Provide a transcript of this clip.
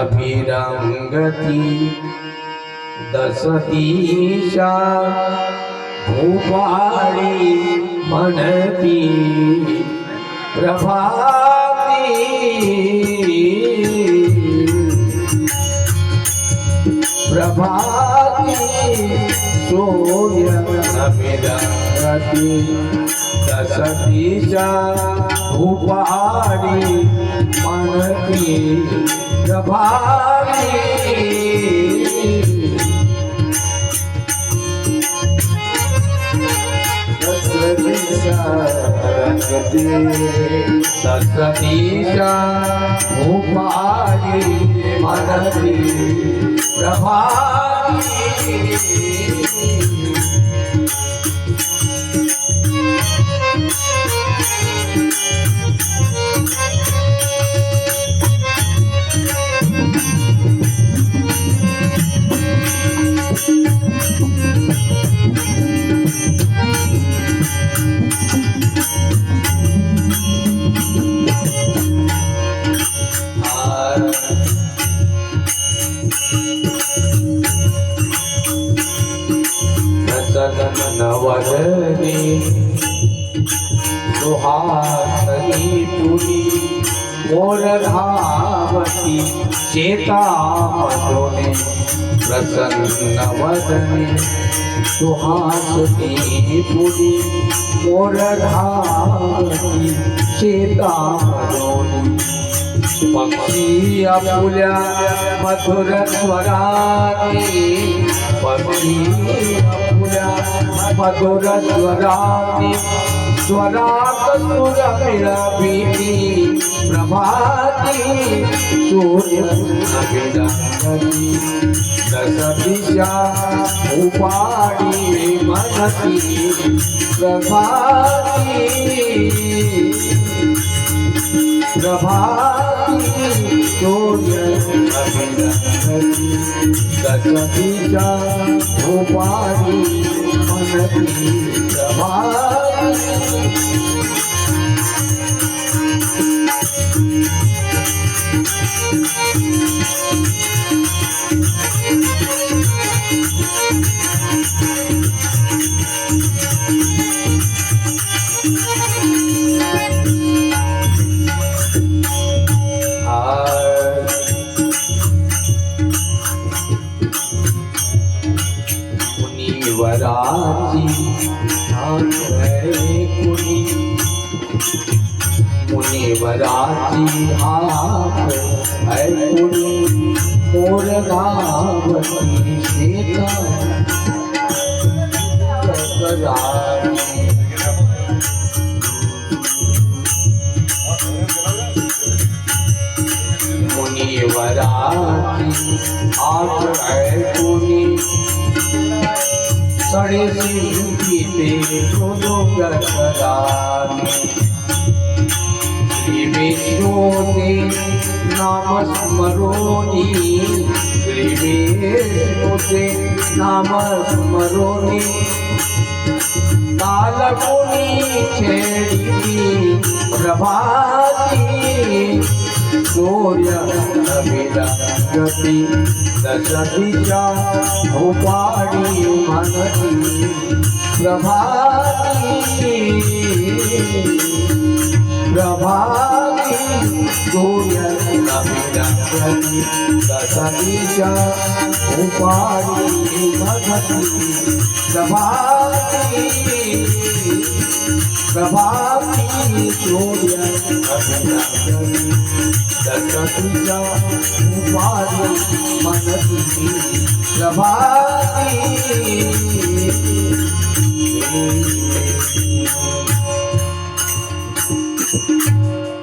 अभिरंगती दस दिशा भूपाळी म्हणती प्रभाती प्रभाती सूर्य अभिरंगती दस दिशा भूपाळी म्हणती प्रभाती सतीशा भूपाली मनती प्रभाती नवदनी सुहासनी तुरी मोर चेता मधुने प्रसन्न वदने सुहासनी पुरी मोर चेता मधुने पक्षी आपुल्या मधुर स्वराती। पक्षी आपुल्या मधुर स्वराती। स्वरात सुर मिळविली प्रभाती। सूर्य अभिनंदनी दस दिशा उपाडी मनती प्रभाती। सूर्य अभिनंदनी दशमीचा उपारी मनती प्रभाती है कुनी मुनिवराची हाथ है कुनी मोर धावती सीता करारी मुनिवराची आठ है कुनी सड़े सिंहिते करारी श्री विष्णुते नाम स्मरोनी। श्री विष्णुते नाम स्मरोनी। कालकुनी छेड़ी प्रभाती। सूर्य अभिरंगती दशदिशा उपाडी मनती प्रभाती प्रभाती सूर्य अभिरंगती दशदिशा उपाडी मनती प्रभाती प्रभाती सूर्य अभिनंदनी दशतीजा उपारी मनती प्रभाती